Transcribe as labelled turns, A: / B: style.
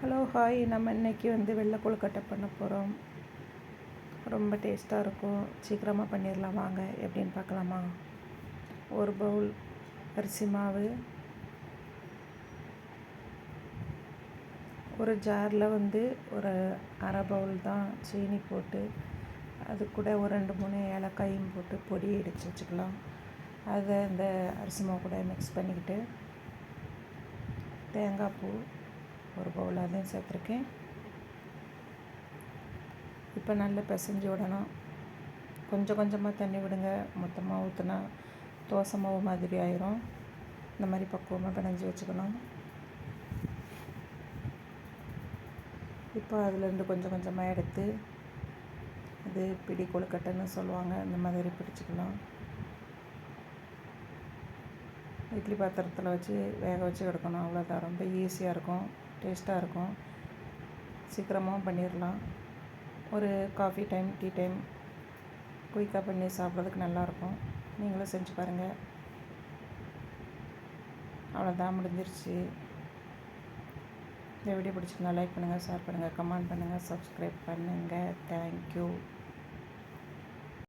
A: Hello hi. நம்ம இன்னைக்கு வந்து வெள்ளை கொழுக்கட்டை பண்ண போகிறோம் ரொம்ப டேஸ்ட்டாக இருக்கும். சீக்கிரமாக பண்ணிடலாம் வாங்க எப்படின்னு பார்க்கலாமா? ஒரு பவுல் அரிசி மாவு. ஒரு ஜாரில் வந்து ஒரு அரை பவுல் தான் சீனி போட்டு அது கூட ஒரு ரெண்டு மூணு ஏலக்காயும் போட்டு பொடி இடித்து வச்சுக்கலாம். அதை இந்த அரிசி மாவு கூட மிக்ஸ் பண்ணிக்கிட்டு தேங்காய் பூ ஒரு பவுல் அதையும் சேர்த்துருக்கேன். இப்போ நல்லா பிசைஞ்சு விடணும். கொஞ்சம் கொஞ்சமாக தண்ணி விடுங்க. மொத்தமாக ஊற்றுனா தோசை மாவு மாதிரி ஆயிரும். இந்த மாதிரி பக்குவமாக பிணைஞ்சி வச்சுக்கணும். இப்போ அதுலேருந்து கொஞ்சம் கொஞ்சமாக எடுத்து இது பிடி கொழுக்கட்டைன்னு சொல்லுவாங்க. இந்த மாதிரி பிடிச்சிக்கலாம் இட்லி பாத்திரத்தில் வச்சு வேக வச்சு எடுக்கணும். அவ்வளோதான் ரொம்ப ஈஸியாக இருக்கும். டேஸ்ட்டாக இருக்கும். சீக்கிரமாகவும் பண்ணிடலாம் ஒரு காஃபி டைம் டீ டைம் குயிக்காக பண்ணி சாப்பிட்றதுக்கு நல்லாயிருக்கும் நீங்களும் செஞ்சு பாருங்கள் அவ்வளோதான் முடிஞ்சிருச்சு. இந்த வீடியோ பிடிச்சிருந்தா லைக் பண்ணுங்கள் ஷேர் பண்ணுங்கள் கமெண்ட் பண்ணுங்கள் சப்ஸ்கிரைப் பண்ணுங்கள் தேங்க்யூ